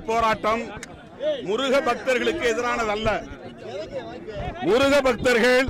போராட்டம் முருக பக்தர்களுக்கு எதிரானதல்ல. முருக பக்தர்கள்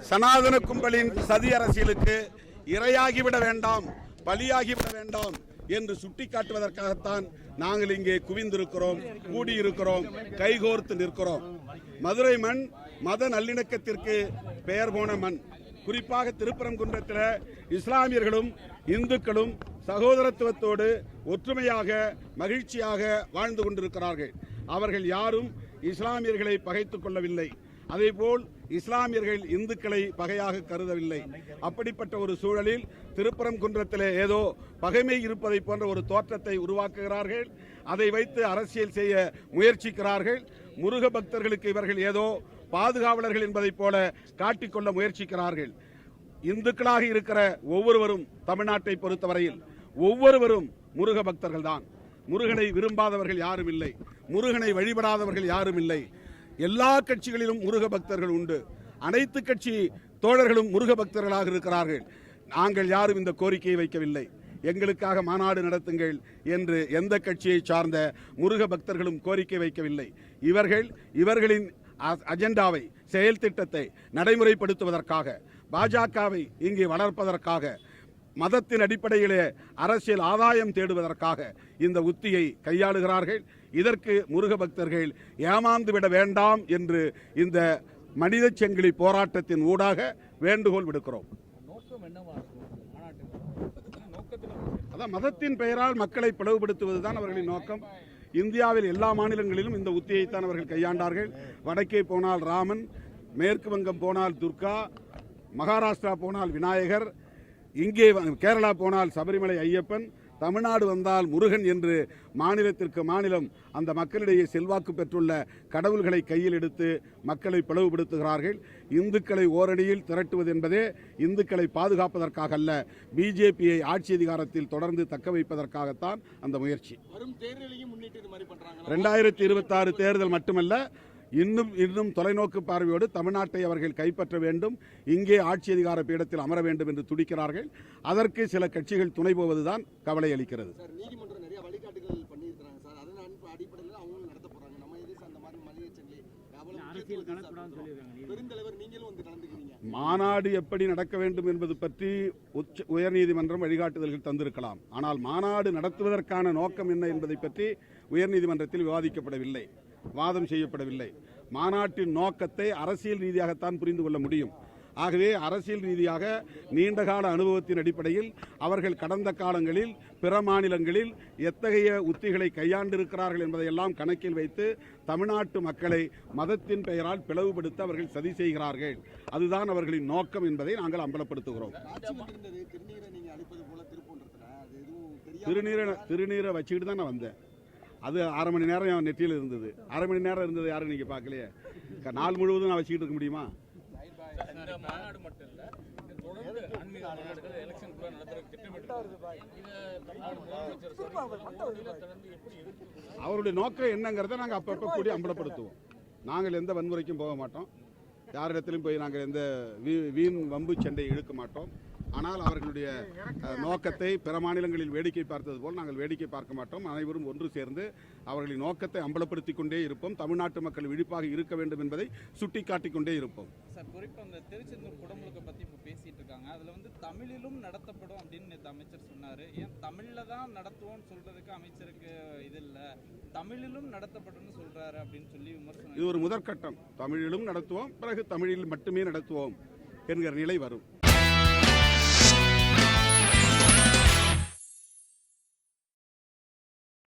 சனாதன கும்பலின் சதி அரசியலுக்கு இரையாகிவிட வேண்டாம் பலியாகிவிட வேண்டாம் என்று சுட்டிக்காட்டுவதற்காகத்தான் நாங்கள் இங்கே குவிந்திருக்கிறோம் கூடியிருக்கிறோம் கைகோர்த்து நிற்கிறோம். மதுரை மண் மத நல்லிணக்கத்திற்கு பெயர் போன மண். குறிப்பாக திருப்பரங்குன்றத்தில் இஸ்லாமியர்களும் இந்துக்களும் சகோதரத்துவத்தோடு ஒற்றுமையாக மகிழ்ச்சியாக வாழ்ந்து கொண்டிருக்கிறார்கள். அவர்கள் யாரும் இஸ்லாமியர்களை பகைத்துக் கொள்ளவில்லை. அதேபோல் இஸ்லாமியர்கள் இந்துக்களை பகையாக கருதவில்லை. அப்படிப்பட்ட ஒரு சூழலில் திருப்பரங்குன்றத்திலே ஏதோ பகைமை இருப்பதை போன்ற ஒரு தோற்றத்தை உருவாக்குகிறார்கள். அதை வைத்து அரசியல் செய்ய முயற்சிக்கிறார்கள். முருக பக்தர்களுக்கு இவர்கள் ஏதோ பாதுகாவலர்கள் என்பதைப் போல காட்டிக்கொள்ள முயற்சிக்கிறார்கள். இந்துக்களாக இருக்கிற ஒவ்வொருவரும் தமிழ்நாட்டை பொறுத்தவரையில் ஒவ்வொருவரும் முருக பக்தர்கள் தான். முருகனை விரும்பாதவர்கள் யாரும் இல்லை. முருகனை வழிபடாதவர்கள் யாரும் இல்லை. எல்லா கட்சிகளிலும் முருக பக்தர்கள் உண்டு. அனைத்து கட்சி தோழர்களும் முருக பக்தர்களாக இருக்கிறார்கள். நாங்கள் யாரும் இந்த கோரிக்கையை வைக்கவில்லை. எங்களுக்காக மாநாடு நடத்துங்கள் என்று எந்த கட்சியை சார்ந்த முருக பக்தர்களும் கோரிக்கை வைக்கவில்லை. இவர்கள் இவர்களின் அஜெண்டாவை செயல் திட்டத்தை நடைமுறைப்படுத்துவதற்காக பாஜகவை இங்கே வளர்ப்பதற்காக மதத்தின் அடிப்படையிலே அரசியல் ஆதாயம் தேடுவதற்காக இந்த உத்தியை கையாளுகிறார்கள். இதற்கு முருக பக்தர்கள் ஏமாந்து விட வேண்டாம் என்று இந்த மனித செங்கிலி போராட்டத்தின் ஊடாக வேண்டுகோள் விடுக்கிறோம். அதான் மதத்தின் பெயரால் மக்களை பிளவுபடுத்துவதுதான் அவர்களின் நோக்கம். இந்தியாவில் எல்லா மாநிலங்களிலும் இந்த உத்தியைத்தான் அவர்கள் கையாண்டார்கள். வடக்கே போனால் ராமன் மேற்கு வங்கம் போனால் துர்கா மகாராஷ்டிரா போனால் விநாயகர் இங்கே வ- கேரளா போனால் சபரிமலை ஐயப்பன் தமிழ்நாடு வந்தால் முருகன் என்று மாநிலத்திற்கு மாநிலம் அந்த மக்களிடையே செல்வாக்கு பெற்றுள்ள கடவுள்களை கையில் எடுத்து மக்களை பிளவுபடுத்துகிறார்கள். இந்துக்களை ஓரணியில் திரட்டுவது என்பதே இந்துக்களை பாதுகாப்பதற்காக அல்ல பிஜேபியை ஆட்சி அதிகாரத்தில் தொடர்ந்து தக்க வைப்பதற்காகத்தான் அந்த முயற்சி. ரெண்டாயிரத்தி இருபத்தாறு தேர்தல் மட்டுமல்ல இன்னும் இன்னும் தொலைநோக்கு பார்வையோடு தமிழ்நாட்டை அவர்கள் கைப்பற்ற வேண்டும் இங்கே ஆட்சி அதிகார பீடத்தில் அமர வேண்டும் என்று துடிக்கிறார்கள். அதற்கு சில கட்சிகள் துணை போவதுதான் கவலை அளிக்கிறது. மாநாடு எப்படி நடக்க வேண்டும் என்பது பற்றி உச்ச உயர்நீதிமன்றம் வழிகாட்டுதல்கள் தந்திருக்கலாம். ஆனால் மாநாடு நடத்துவதற்கான நோக்கம் என்ன என்பதை பற்றி உயர்நீதிமன்றத்தில் விவாதிக்கப்படவில்லை. வாதம் செய்யப்படவில்லை. மாநாட்டின் நோக்கத்தை அரசியல் ரீதியாகத்தான் புரிந்து கொள்ள முடியும். ஆகவே அரசியல் ரீதியாக நீண்டகால அனுபவத்தின் அடிப்படையில் அவர்கள் கடந்த காலங்களில் பிற மாநிலங்களில் எத்தகைய உத்திகளை கையாண்டிருக்கிறார்கள் என்பதையெல்லாம் கணக்கில் வைத்து தமிழ்நாட்டு மக்களை மதத்தின் பெயரால் பிளவுபடுத்த அவர்கள் சதி செய்கிறார்கள். அதுதான் அவர்களின் நோக்கம் என்பதை நாங்கள் அம்பலப்படுத்துகிறோம். திருநீரை திருநீரை வச்சுக்கிட்டு தான் நான் வந்தேன். அது அரை மணி நேரம் என் நெற்றியில் இருந்தது. அரை மணி நேரம் இருந்தது யாரும் நீங்கள் பார்க்கலையே. நாள் முழுவதும் நான் வச்சுக்கிட்டு இருக்க முடியுமா? அவருடைய நோக்கம் என்னங்கிறத நாங்கள் அப்பப்போ கூடி அம்பலப்படுத்துவோம். நாங்கள் எந்த வன்முறைக்கும் போக மாட்டோம். யாரிடத்திலும் போய் நாங்கள் எந்த வீ- வீண் வம்பு சண்டை இழுக்க மாட்டோம். ஆனால் அவர்களுடைய நோக்கத்தை பிற மாநிலங்களில் வேடிக்கை பார்த்தது போல் நாங்கள் வேடிக்கை பார்க்க மாட்டோம். அனைவரும் ஒன்று சேர்ந்து அவர்களின் நோக்கத்தை அம்பலப்படுத்திக் கொண்டே இருப்போம். தமிழ்நாட்டு மக்கள் விழிப்பாக இருக்க வேண்டும் என்பதை சுட்டிக்காட்டிக் கொண்டே இருப்போம். சார் குறிப்பாக இந்த திருச்செந்தூர் குடமுழுக்கை பற்றி இப்போ பேசிட்டு இருக்காங்க. அதில் வந்து தமிழிலும் நடத்தப்படும் அப்படின்னு நேற்று அமைச்சர் சொன்னார். ஏன் தமிழில் தான் நடத்துவோம்னு சொல்றதுக்கு அமைச்சருக்கு இது இல்லை. தமிழிலும் நடத்தப்படும்னு சொல்றாரு அப்படின்னு சொல்லி விமர்சனம் இது ஒரு முதற்கட்டம். தமிழிலும் நடத்துவோம். பிறகு தமிழில் மட்டுமே நடத்துவோம் என்கிற நிலை வரும்.